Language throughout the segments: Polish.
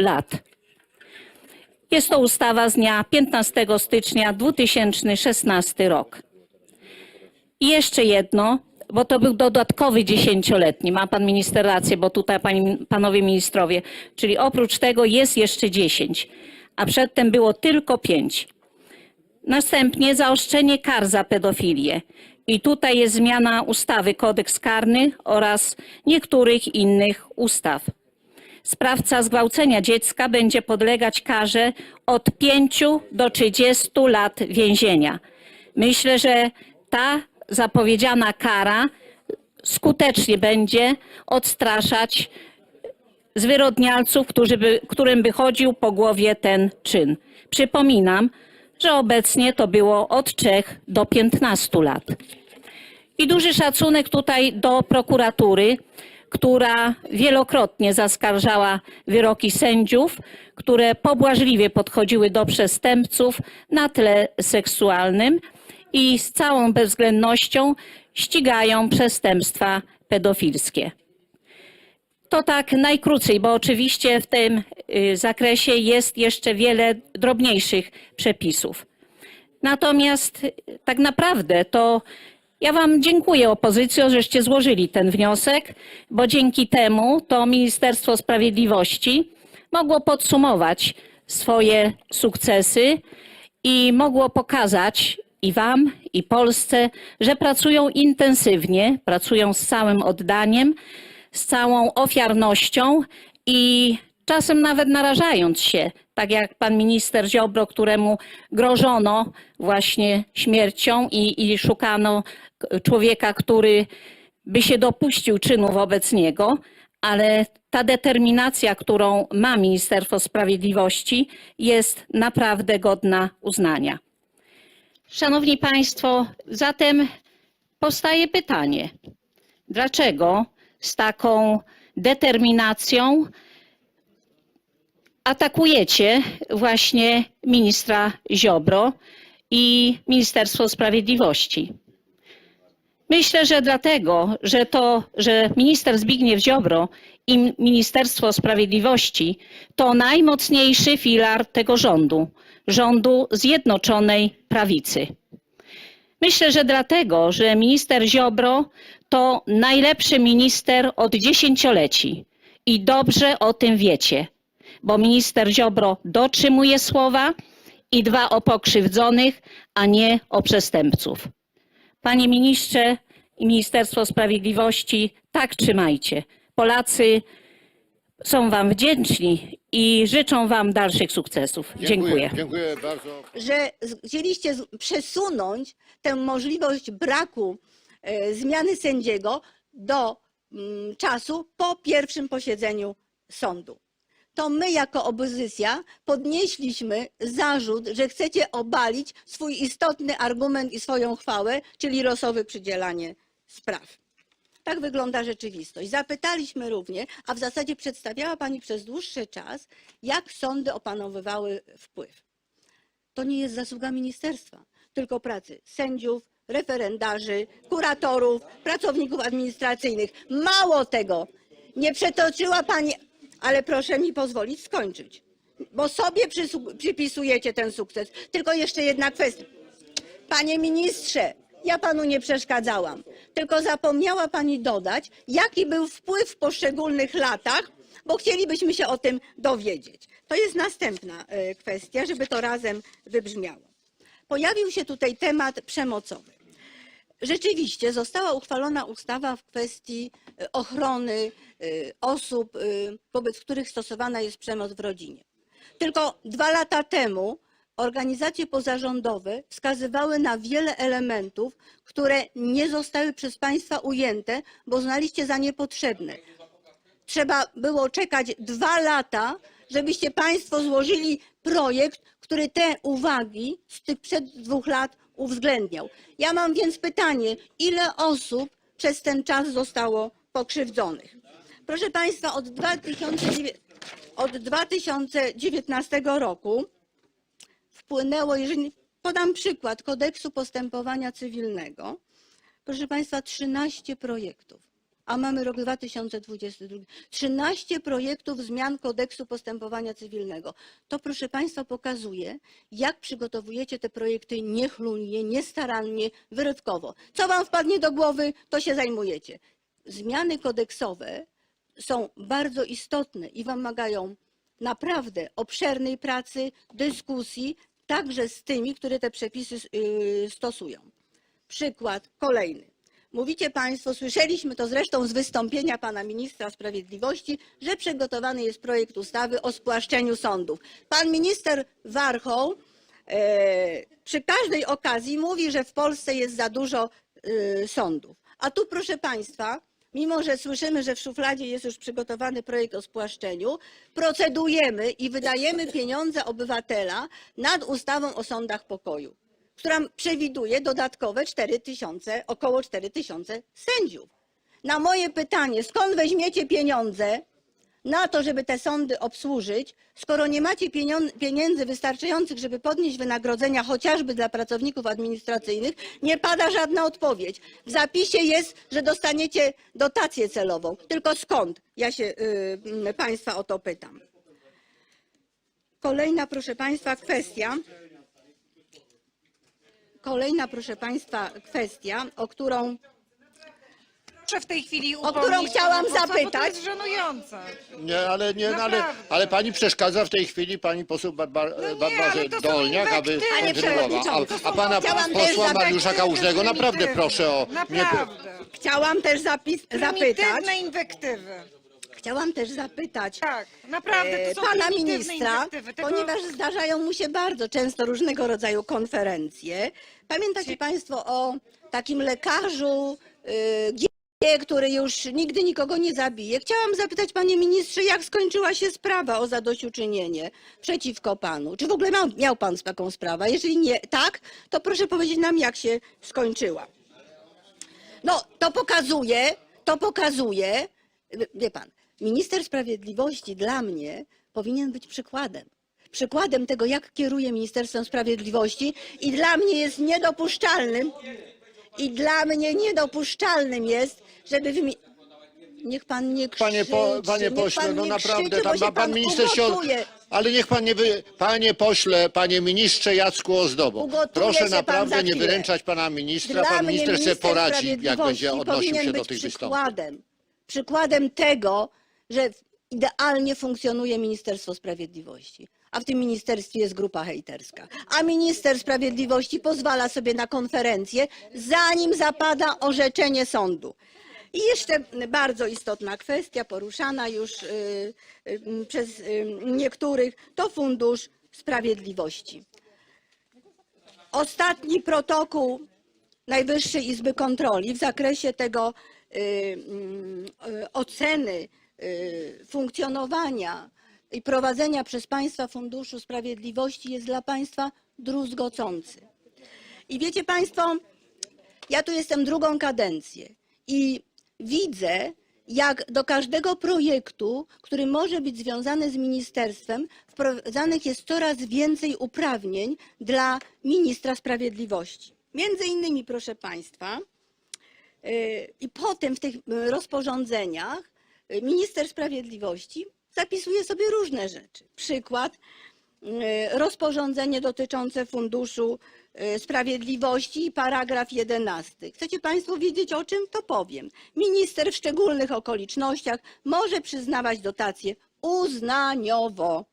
lat. Jest to ustawa z dnia 15 stycznia 2016 rok. I jeszcze jedno, bo to był dodatkowy dziesięcioletni. Ma pan minister rację, bo tutaj pani, panowie ministrowie, czyli oprócz tego jest jeszcze 10, a przedtem było tylko 5. Następnie zaostrzenie kar za pedofilię. I tutaj jest zmiana ustawy kodeks karny oraz niektórych innych ustaw. Sprawca zgwałcenia dziecka będzie podlegać karze od 5 do 30 lat więzienia. Myślę, że ta zapowiedziana kara skutecznie będzie odstraszać zwyrodnialców, którzy by, którym by chodził po głowie ten czyn. Przypominam, że obecnie to było od 3 do 15 lat. I duży szacunek tutaj do prokuratury, która wielokrotnie zaskarżała wyroki sędziów, które pobłażliwie podchodziły do przestępców na tle seksualnym i z całą bezwzględnością ścigają przestępstwa pedofilskie. To tak najkrócej, bo oczywiście w tym y, zakresie jest jeszcze wiele drobniejszych przepisów. Natomiast y, tak naprawdę to ja Wam dziękuję opozycjo, żeście złożyli ten wniosek, bo dzięki temu to Ministerstwo Sprawiedliwości mogło podsumować swoje sukcesy i mogło pokazać i Wam, i Polsce, że pracują intensywnie, pracują z całym oddaniem, z całą ofiarnością i czasem nawet narażając się, tak jak pan minister Ziobro, któremu grożono właśnie śmiercią i, i szukano człowieka, który by się dopuścił czynu wobec niego, ale ta determinacja, którą ma Ministerstwo Sprawiedliwości, jest naprawdę godna uznania. Szanowni Państwo, zatem powstaje pytanie, dlaczego z taką determinacją atakujecie właśnie ministra Ziobro i Ministerstwo Sprawiedliwości? Myślę, że dlatego, że to, że minister Zbigniew Ziobro i Ministerstwo Sprawiedliwości to najmocniejszy filar tego rządu, rządu Zjednoczonej Prawicy. Myślę, że dlatego, że minister Ziobro to najlepszy minister od dziesięcioleci i dobrze o tym wiecie, bo minister Ziobro dotrzymuje słowa i dba o pokrzywdzonych, a nie o przestępców. Panie ministrze i Ministerstwo Sprawiedliwości, tak trzymajcie. Polacy są Wam wdzięczni i życzą Wam dalszych sukcesów. Dziękuję. Dziękuję bardzo. że chcieliście przesunąć tę możliwość braku e, zmiany sędziego do mm, czasu po pierwszym posiedzeniu sądu. To my jako opozycja podnieśliśmy zarzut, że chcecie obalić swój istotny argument i swoją chwałę, czyli losowe przydzielanie spraw. Tak wygląda rzeczywistość. Zapytaliśmy również, a w zasadzie przedstawiała Pani przez dłuższy czas, jak sądy opanowywały wpływ to nie jest zasługa ministerstwa, tylko pracy sędziów, referendarzy, kuratorów, pracowników administracyjnych. Mało tego, nie przetoczyła pani, ale proszę mi pozwolić skończyć, bo sobie przypisujecie ten sukces. Tylko jeszcze jedna kwestia. Panie ministrze, ja panu nie przeszkadzałam, tylko zapomniała pani dodać, jaki był wpływ w poszczególnych latach, bo chcielibyśmy się o tym dowiedzieć. To jest następna e, kwestia, żeby to razem wybrzmiało. Pojawił się tutaj temat przemocowy. Rzeczywiście została uchwalona ustawa w kwestii e, ochrony e, osób, e, wobec których stosowana jest przemoc w rodzinie. Tylko dwa lata temu organizacje pozarządowe wskazywały na wiele elementów, które nie zostały przez Państwa ujęte, bo uznaliście za niepotrzebne. Trzeba było czekać dwa lata, żebyście Państwo złożyli projekt, który te uwagi z tych przed dwóch lat uwzględniał. Ja mam więc pytanie, ile osób przez ten czas zostało pokrzywdzonych? Proszę Państwa, od 2009 od 2019 roku wpłynęło, jeżeli podam przykład kodeksu postępowania cywilnego, proszę Państwa, 13 projektów, a mamy rok 2022. 13 projektów zmian kodeksu postępowania cywilnego. To proszę Państwa pokazuje, jak przygotowujecie te projekty niechlujnie, niestarannie, wyrywkowo. Co Wam wpadnie do głowy, to się zajmujecie. Zmiany kodeksowe są bardzo istotne i wymagają naprawdę obszernej pracy, dyskusji, także z tymi, które te przepisy yy, stosują. Przykład kolejny. Mówicie Państwo, słyszeliśmy to zresztą z wystąpienia pana ministra sprawiedliwości, że przygotowany jest projekt ustawy o spłaszczeniu sądów. Pan minister Warchoł e, przy każdej okazji mówi, że w Polsce jest za dużo e, sądów. A tu proszę Państwa, mimo że słyszymy, że w szufladzie jest już przygotowany projekt o spłaszczeniu, procedujemy i wydajemy pieniądze obywatela nad ustawą o sądach pokoju która przewiduje dodatkowe 4 tysiące, około 4 tysiące sędziów. Na moje pytanie, skąd weźmiecie pieniądze na to, żeby te sądy obsłużyć, skoro nie macie pieniędzy wystarczających, żeby podnieść wynagrodzenia chociażby dla pracowników administracyjnych, nie pada żadna odpowiedź. W zapisie jest, że dostaniecie dotację celową. Tylko skąd? Ja się y, Państwa o to pytam. Kolejna, proszę Państwa, kwestia. Kolejna, proszę Państwa, kwestia, o którą w tej chwili którą upomnieć chciałam pana posła, Bo to zapytać. jest żenujące. Nie, ale nie, no, ale, ale pani przeszkadza w tej chwili pani poseł Barbar, No nie, Barbarze to Dolniak, aby kontynuowała. A, a pana chciałam posła Mariusza Kałużnego naprawdę proszę o nie, Naprawdę. chciałam też zapis, zapytać, Prymitywne inwektywy. Chciałam też zapytać Tak, naprawdę e, to są pana prymitywne ministra, inwektywy. Tego... ponieważ zdarzają mu się bardzo często różnego rodzaju konferencje. Pamiętacie Państwo o takim lekarzu y, G, który już nigdy nikogo nie zabije. Chciałam zapytać, panie ministrze, jak skończyła się sprawa o zadośćuczynienie przeciwko panu? Czy w ogóle miał, miał pan taką sprawę? Jeżeli nie tak, to proszę powiedzieć nam, jak się skończyła. No, to pokazuje, to pokazuje, wie pan, minister sprawiedliwości dla mnie powinien być przykładem. Przykładem tego, jak kieruje Ministerstwem Sprawiedliwości i dla mnie jest niedopuszczalnym, i dla mnie niedopuszczalnym jest, żeby wymi... Niech pan nie krzyczy, Panie, po, panie pośle, pan no naprawdę, krzyczy, ma pan minister się. Ale niech pan nie wy. Panie pośle, panie ministrze Jacku Ozdobo, Ugotuje proszę pan naprawdę nie wyręczać pana ministra. Dla Pan mnie minister sobie minister poradzi, jak będzie odnosił się do tych wystąpień. przykładem, przykładem tego, że idealnie funkcjonuje Ministerstwo Sprawiedliwości. A w tym ministerstwie jest grupa hejterska. A minister sprawiedliwości pozwala sobie na konferencję, zanim zapada orzeczenie sądu. I jeszcze bardzo istotna kwestia, poruszana już y, y, przez y, niektórych, to Fundusz Sprawiedliwości. Ostatni protokół Najwyższej Izby Kontroli w zakresie tego oceny funkcjonowania i prowadzenia przez Państwa Funduszu Sprawiedliwości jest dla Państwa druzgocący. I wiecie Państwo, ja tu jestem drugą kadencję i widzę, jak do każdego projektu, który może być związany z ministerstwem, wprowadzanych jest coraz więcej uprawnień dla ministra sprawiedliwości. Między innymi, proszę Państwa, yy, i potem w tych y, rozporządzeniach y, minister sprawiedliwości zapisuje sobie różne rzeczy. Przykład, y, rozporządzenie dotyczące Funduszu y, Sprawiedliwości paragraf 11. Chcecie Państwo wiedzieć o czym? To powiem. Minister w szczególnych okolicznościach może przyznawać dotacje uznaniowo.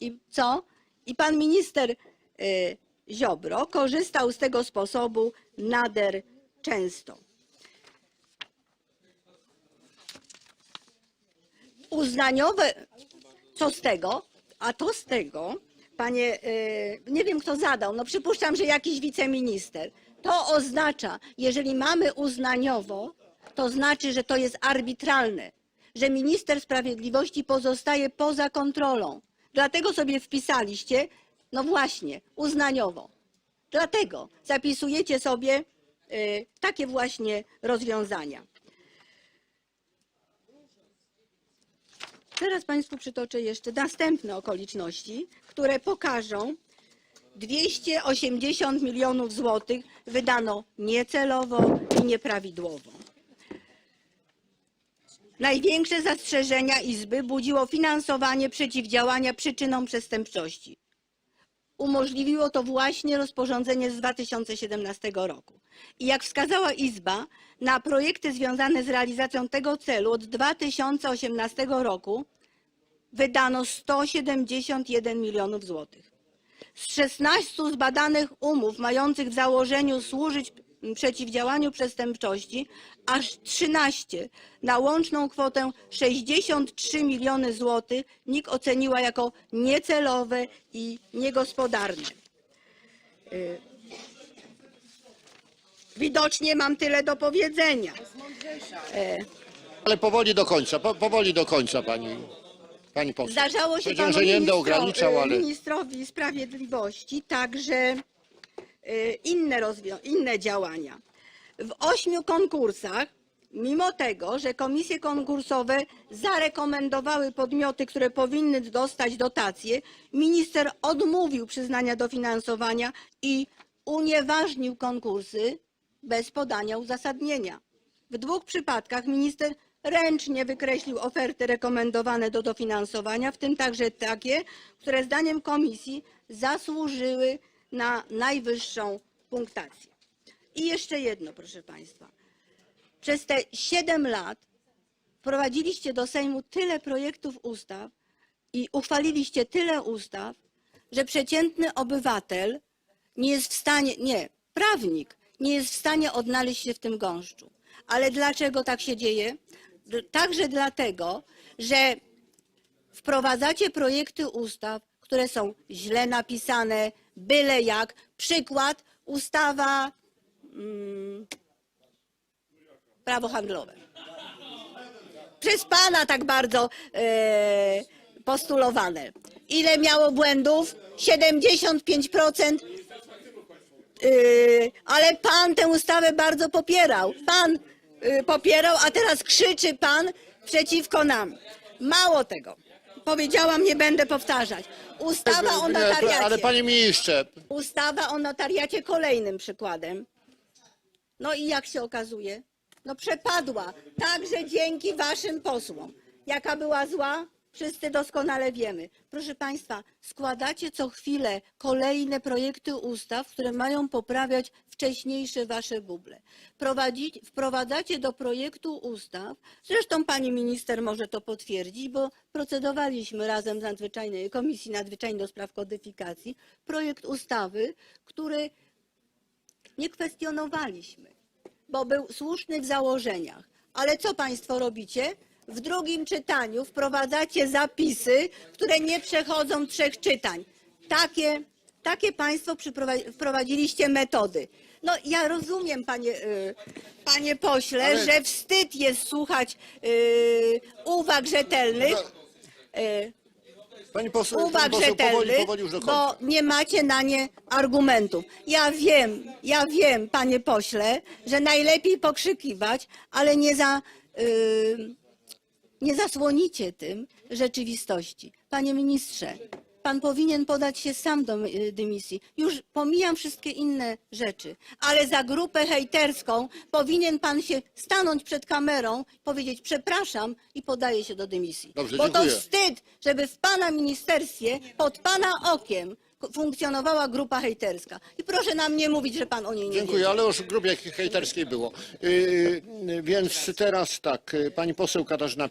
I co? I pan minister y, Ziobro korzystał z tego sposobu nader często. Uznaniowe, co z tego? A to z tego, panie, y, nie wiem kto zadał, no przypuszczam, że jakiś wiceminister. To oznacza, jeżeli mamy uznaniowo, to znaczy, że to jest arbitralne, że minister sprawiedliwości pozostaje poza kontrolą. Dlatego sobie wpisaliście, no właśnie, uznaniowo. Dlatego zapisujecie sobie y, takie właśnie rozwiązania. Teraz Państwu przytoczę jeszcze następne okoliczności, które pokażą, 280 milionów złotych wydano niecelowo i nieprawidłowo. Największe zastrzeżenia Izby budziło finansowanie przeciwdziałania przyczynom przestępczości. Umożliwiło to właśnie rozporządzenie z 2017 roku. I jak wskazała Izba, na projekty związane z realizacją tego celu od 2018 roku wydano 171 milionów złotych. Z 16 zbadanych umów mających w założeniu służyć przeciwdziałaniu przestępczości, aż 13 na łączną kwotę 63 miliony złotych NIK oceniła jako niecelowe i niegospodarne. Y, Widocznie mam tyle do powiedzenia. Ale powoli do końca, po, powoli do końca pani, pani poseł. Zdarzało się Powiedziałem, panu że nie będę ograniczał, ale... ministrowi sprawiedliwości także y, inne, rozwią- inne działania. W ośmiu konkursach, mimo tego, że komisje konkursowe zarekomendowały podmioty, które powinny dostać dotacje, minister odmówił przyznania dofinansowania i unieważnił konkursy bez podania uzasadnienia. W dwóch przypadkach minister ręcznie wykreślił oferty rekomendowane do dofinansowania, w tym także takie, które zdaniem komisji zasłużyły na najwyższą punktację. I jeszcze jedno, proszę Państwa. Przez te 7 lat wprowadziliście do Sejmu tyle projektów ustaw i uchwaliliście tyle ustaw, że przeciętny obywatel nie jest w stanie, nie, prawnik nie jest w stanie odnaleźć się w tym gąszczu. Ale dlaczego tak się dzieje? Także dlatego, że wprowadzacie projekty ustaw, które są źle napisane, byle jak. Przykład, ustawa mm, prawo handlowe. Przez pana tak bardzo e, postulowane. Ile miało błędów? 75%. Yy, ale pan tę ustawę bardzo popierał. Pan yy, popierał, a teraz krzyczy pan przeciwko nam. Mało tego. Powiedziałam, nie będę powtarzać. Ustawa o Nie, Ale notariacie. panie ministrze, Ustawa o notariacie kolejnym przykładem. No i jak się okazuje? No przepadła. Także dzięki waszym posłom. Jaka była zła? Wszyscy doskonale wiemy. Proszę Państwa, składacie co chwilę kolejne projekty ustaw, które mają poprawiać wcześniejsze wasze buble. Wprowadzacie do projektu ustaw, zresztą pani minister może to potwierdzić, bo procedowaliśmy razem z nadzwyczajnej, Komisji Nadzwyczajnej do Spraw Kodyfikacji, projekt ustawy, który nie kwestionowaliśmy, bo był słuszny w założeniach. Ale co Państwo robicie? W drugim czytaniu wprowadzacie zapisy, które nie przechodzą trzech czytań. Takie, takie Państwo wprowadziliście metody. No ja rozumiem, panie, y, panie pośle, Ale- że wstyd jest słuchać y, uwag rzetelnych. Y, pani poseł, pani uwag poseł powoli, rzetelnych, powoli już do końca. bo nie macie na nie argumentów. Ja wiem, ja wiem, panie pośle, że najlepiej pokrzykiwać, ale nie za... Yy, nie zasłonicie tym rzeczywistości. Panie ministrze, pan powinien podać się sam do y, dymisji. Już pomijam wszystkie inne rzeczy, ale za grupę hejterską powinien pan się stanąć przed kamerą, powiedzieć przepraszam i podaje się do dymisji. Dobrze, Bo to dziękuję. wstyd, żeby w pana ministerstwie pod pana okiem funkcjonowała grupa hejterska. I proszę nam nie mówić, że pan o niej nie wie. Dziękuję, ale już w grupie hejterskiej było. Yy, więc teraz tak, yy, pani poseł Katarzyna